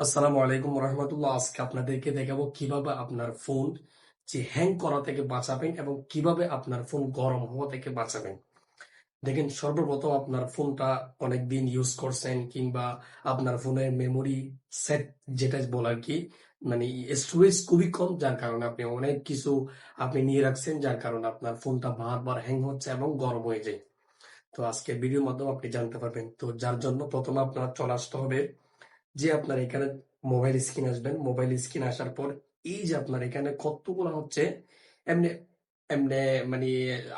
আসসালামু আলাইকুম রহমতুল্লাহ আজকে আপনাদেরকে দেখাবো কীভাবে আপনার ফোন যে হ্যাং করা থেকে বাঁচাবেন এবং কীভাবে আপনার ফোন গরম হওয়া থেকে বাঁচাবেন। দেখেন, সর্বপ্রথম আপনার ফোনটা অনেক দিন ইউজ করছেন কিংবা আপনার ফোনের মেমোরি সেট যেটা বলে আর কি মানে স্টোরেজ খুবই কম, যার কারণে আপনি অনেক কিছু আপনি নিয়ে রাখছেন, যার কারণে আপনার ফোনটা বারবার হ্যাং হচ্ছে এবং গরম হয়ে যায়। তো আজকে ভিডিওর মাধ্যমে আপনি জানতে পারবেন। তো যার জন্য প্রথমে আপনার চলে আসতে হবে যে আপনার এখানে মোবাইল স্ক্রিন আসবেন মোবাইল স্ক্রিন আসার পর এই যে আপনার এখানে কতগুলো হচ্ছে, এমনি এমনি মানে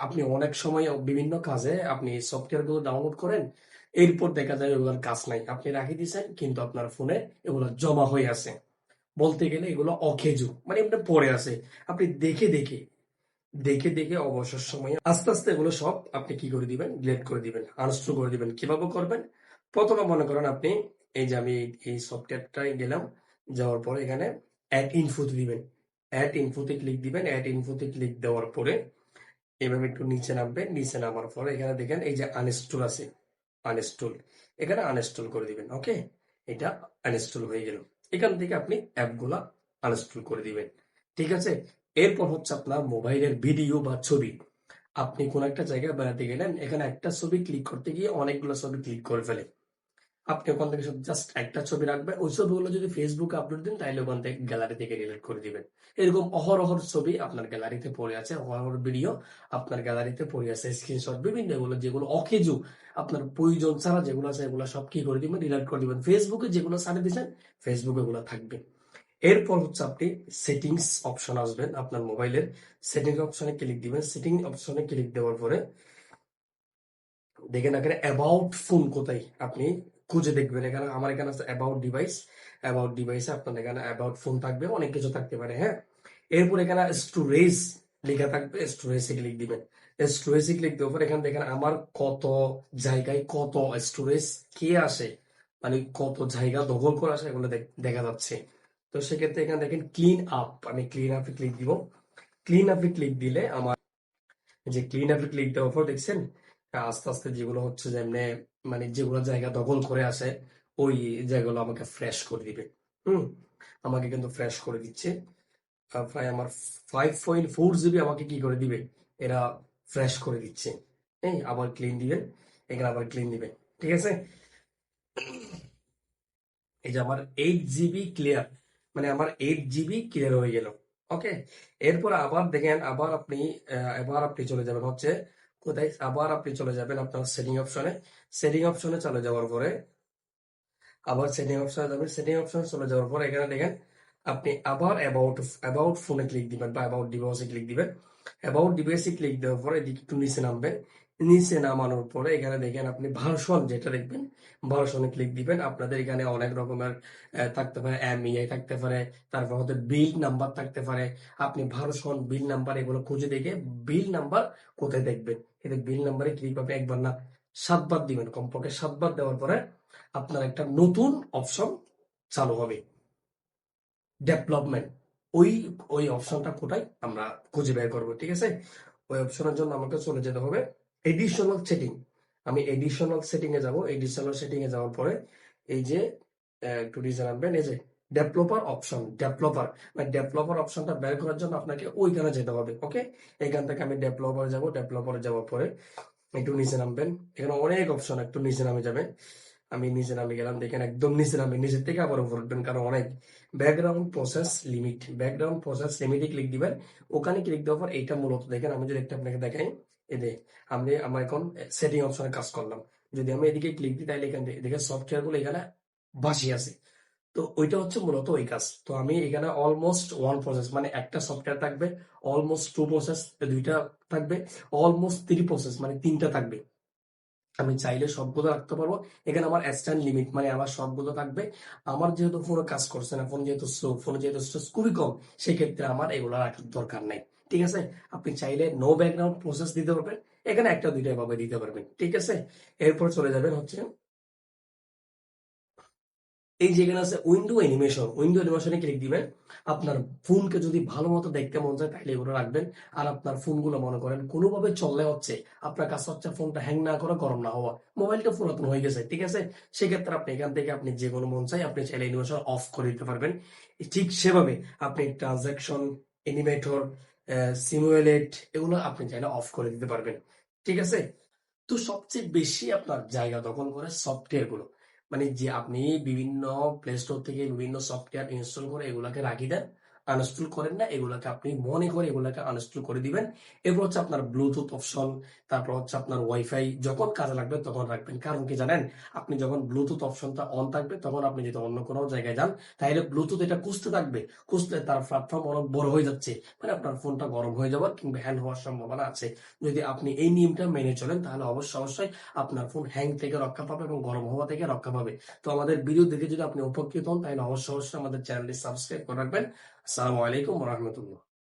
আপনি অনেক সময় বিভিন্ন কাজে আপনি সফটওয়্যারগুলো ডাউনলোড করেন, এরপর দেখা যায় ওগুলোর কাজ নাই। আপনি রাখি দিয়েছেন কিন্তু আপনার ফোনে এগুলো জমা হয়ে আছে। বলতে গেলে এগুলো অখেজু মানে এমনি পড়ে আছে। আপনি দেখে দেখে দেখে দেখে অবসর সময়ে আস্তে আস্তে এগুলো সব আপনি কি করে দিবেন ডিলিট করে দিবেন আনস্টল করে দিবেন। কীভাবে করবেন? প্রথমে মনে করেন আপনি এই যে আমি এই সফটওয়্যারটাই গেলাম, যাওয়ার পরে এখানে অ্যাড ইনফোতে দিবেন। অ্যাড ইনফোতে ক্লিক দিবেন। অ্যাড ইনফোতে ক্লিক দেওয়ার পরে এভাবে একটু নিচে নামবেন নিচে নামার পরে এখানে দেখেন এই যে আনইনস্টল আছে। আনইনস্টল এখানে আনস্টল করে দিবেন ওকে এটা আনস্টল হয়ে গেল। এখান থেকে আপনি অ্যাপগুলা আনস্টল করে দিবেন, ঠিক আছে? এরপর হচ্ছে আপনার মোবাইলের ভিডিও বা ছবি। আপনি কোন একটা জায়গায় বেড়াতে গেলেন, এখানে একটা ছবি ক্লিক করতে গিয়ে অনেকগুলো ছবি ক্লিক করে ফেলে আপনি ওখান থেকে জাস্ট একটা ছবি রাখবেন ওই ছবিগুলো যদি ফেসবুকে আপলোড দিন তাহলে ওখান থেকে গ্যালারি থেকে ডিলিট করে দিবেন। এরকম অহরহর ছবি আপনার গ্যালারিতে পড়ে আছে অহরহর ভিডিও আপনার গ্যালারিতে পড়ে আছে স্ক্রিনশট বিভিন্ন এগুলো, যেগুলো অকেজু আপনার প্রয়োজন ছাড়া যেগুলো আছে, এগুলো সব কি করে দিবেন? ডিলিট করে দিবেন। ফেসবুকে যেগুলো ছাড়ে দিয়েছেন ফেসবুকে এগুলো থাকবে। এরপর হচ্ছে আপনি সেটিংস অপশন আসবেন আপনার মোবাইলের সেটিং অপশনে ক্লিক দিবেন। সেটিং অপশনে ক্লিক দেওয়ার পরে দেখেন এখানে অ্যাবাউট ফোন কোথায় আপনি খুঁজে দেখবেন। এখানে আমার এখানে আছে অ্যাবাউট ডিভাইস অ্যাবাউট ডিভাইসে আপনার এখানে অ্যাবাউট ফোন থাকবে, অনেক কিছু থাকতে পারে হ্যাঁ? এরপর এখানে স্টোরেজ লেখা থাকবে স্টোরেজে ক্লিক দিবেন। স্টোরেজে ক্লিক দেওয়ার পর এখানে দেখেন আমার কত জায়গায় কত স্টোরেজ কে আসে মানে কত জায়গা দখল করে আসে, এগুলো দেখা যাচ্ছে। তো সেক্ষেত্রে এখানে দেখেন ক্লিন আপ আমি ক্লিন আপে ক্লিক দিব। ক্লিন আপে ক্লিক দিলে আমার যে ক্লিন আপে ক্লিক দেওয়ার পর দেখছেন, আস্তে আস্তে যেগুলো হচ্ছে যে এমনি মানে যেগুলো জায়গা দখল করে আসে ওই জায়গাগুলো আমাকে ফ্রেশ করে দিবে। হুম? আমাকে কিন্তু ফ্রেশ করে দিচ্ছে। প্রায় আমার ফাইভ পয়েন্ট ফোর জিবি আমাকে কি করে দিবে? এরা ফ্রেশ করে দিচ্ছে। হ্যাঁ আবার ক্লিন দিবেন এখানে আবার ক্লিন দিবেন ঠিক আছে? এই যে আমার এইট জিবি ক্লিয়ার মানে আমার এইট জিবি ক্লিয়ার হয়ে গেল। ওকে এরপর আবার দেখেন, আবার আপনি এবার আপনি চলে যাবেন হচ্ছে কোথায়? আবার আপনি চলে যাবেন আপনার সেটিং অপশনে সেটিং অপশনে চলে যাওয়ার পরে, আবার সেটিং অপশনে যাবেন। সেটিং অপশনে চলে যাওয়ার পরে এখানে দেখেন, আপনি আবার অ্যাবাউট অ্যাবাউট ফোনে ক্লিক দিবেন বা অ্যাবাউট ডিভাইসে ক্লিক দিবেন। অ্যাবাউট ডিভাইসে ক্লিক দেওয়ার পরে এদিকে একটু নিচে নামবেন। নিচে নামানোর পরে এখানে দেখেন, আপনি ভার্সন যেটা দেখবেন ভার্সনে ক্লিক দিবেন। আপনাদের এখানে অনেক রকমের থাকতে পারে এমইআই থাকতে পারে, তারপর হয়তো বিল নাম্বার থাকতে পারে। আপনি ভার্সন বিল নাম্বার এগুলো খুঁজে দেখে বিল নাম্বার কোথায় দেখবেন? এতে বিল নাম্বারে ক্লিক পাবে একবার না সাতবার দিবেন, কমপক্ষে সাতবার দেওয়ার পরে আপনার একটা নতুন অপশন চালু হবে। ডেভেলপমেন্ট ওই ওই অপশনটা কোথায় আমরা খুঁজে বের করব, ঠিক আছে? ওই অপশনের জন্য আমাকে চলে যেতে হবে এডিশনাল সেটিং আমি এডিশনাল সেটিং এ যাব এডিশনাল সেটিং এ যাওয়ার পরে এই যে একটু ডিজাইন আনবেন, এই যে ডেভেলপার অপশন ডেভেলপার মানে ডেভেলপার অপশনটা বের করার জন্য আপনাকে ওইখানে যেতে হবে ওকে এখান থেকে আমি ডেভেলপার যাব ডেভেলপারে যাওয়ার পরে একটু নিচে নামবেন। এখানে অনেক অপশন একটু নিচে নামে যাবে আমি নিচে নামে গেলাম, দেখেন একদম নিচে নামে, নিচের থেকে আবার উপর উঠবেন, কারণ অনেক background process limit background process লিমিটে ক্লিক দিবেন, ওখানে ক্লিক দেওয়ার পর এইটা মূলত দেখেন, আমি যদি একটা আপনাকে দেখাই এদের আমি আমার এখন সেটিং অপশনে কাজ করলাম। যদি আমি এদিকে ক্লিক দিই, তাহলে এখান থেকে দেখে সফটওয়্যারগুলো এখানে বাসি আছে। তো ওইটা হচ্ছে মূলত ওই কাজ। তো আমি এখানে অলমোস্ট ওয়ান প্রসেস মানে একটা সফটওয়্যার থাকবে অলমোস্ট টু প্রসেস দুইটা থাকবে অলমোস্ট থ্রি প্রসেস মানে তিনটা থাকবে। আমি চাইলে সবগুলো রাখতে পারব। এখানে আমার স্ট্যান্ড লিমিট মানে আমার সবগুলো থাকবে। আমার যেহেতু ফোনে কাজ করছে না ফোন যেহেতু স্লো ফোনে যেহেতু খুবই কম, সেক্ষেত্রে আমার এগুলো রাখার দরকার নাই। ঠিক আছে? আপনি চাইলে নো ব্যাকগ্রাউন্ড প্রসেস দিতে পারবেন। এখানে একটা দুইটা এভাবে দিতে পারবেন। ঠিক আছে? এরপর চলে যাবেন হচ্ছে এই যেখানে আছে উইন্ডো অ্যানিমেশন উইন্ডো অ্যানিমেশনে ক্লিক দিবেন। আপনার ফোনকে যদি ভালো মতো দেখতে মন চায় তাহলে এগুলো রাখবেন। আর আপনার ফোনগুলো মনে করেন, কোনোভাবে চললে হচ্ছে আপনার কাছে হচ্ছে ফোনটা হ্যাং না করে, গরম না হওয়া। মোবাইলটা পুরাতন হয়ে গেছে, ঠিক আছে? সেক্ষেত্রে আপনি এখান থেকে আপনি যে কোনো মন চাই আপনি চাইলে অ্যানিমেশন অফ করে দিতে পারবেন। ঠিক সেভাবে আপনি ট্রানজাকশন অ্যানিমেটর সিমুলেট এগুলো আপনি চাইলে অফ করে দিতে পারবেন। ঠিক আছে? তো সবচেয়ে বেশি আপনার জায়গা দখল করে সফটওয়্যারগুলো। মানে যে আপনি বিভিন্ন প্লে স্টোর থেকে বিভিন্ন সফটওয়্যার ইনস্টল করে এগুলাকে রাখি দেন আনইনস্টল করেন না, এগুলাকে আপনি মনে করে এগুলাকে আনইনস্টল করে দিবেন। এরপর হচ্ছে আপনার ব্লুটুথ অপশন তারপর হচ্ছে আপনার ওয়াইফাই যখন কাজে লাগবে তখন রাখবেন। কারণ কি জানেন, আপনি যখন ব্লুটুথ অপশনটা অন থাকবে, তখন আপনি যদি অন্য কোনো জায়গায় যান, তাহলে ব্লুটুথ এটা কুঁচতে থাকবে। কুঁচলে তার প্ল্যাটফর্ম অনেক বড় হয়ে যাচ্ছে। মানে আপনার ফোনটা গরম হয়ে যাওয়ার কিংবা হ্যাং হওয়ার সম্ভাবনা আছে। যদি আপনি এই নিয়মটা মেনে চলেন, তাহলে অবশ্যই অবশ্যই আপনার ফোন হ্যাং থেকে রক্ষা পাবে এবং গরম হওয়া থেকে রক্ষা পাবে। তো আমাদের ভিডিও দেখে যদি আপনি উপকৃত হন, তাহলে অবশ্যই অবশ্যই আমাদের চ্যানেলটি সাবস্ক্রাইব করে রাখবেন। আসসালামু আলাইকুম রহমতুল্লাহ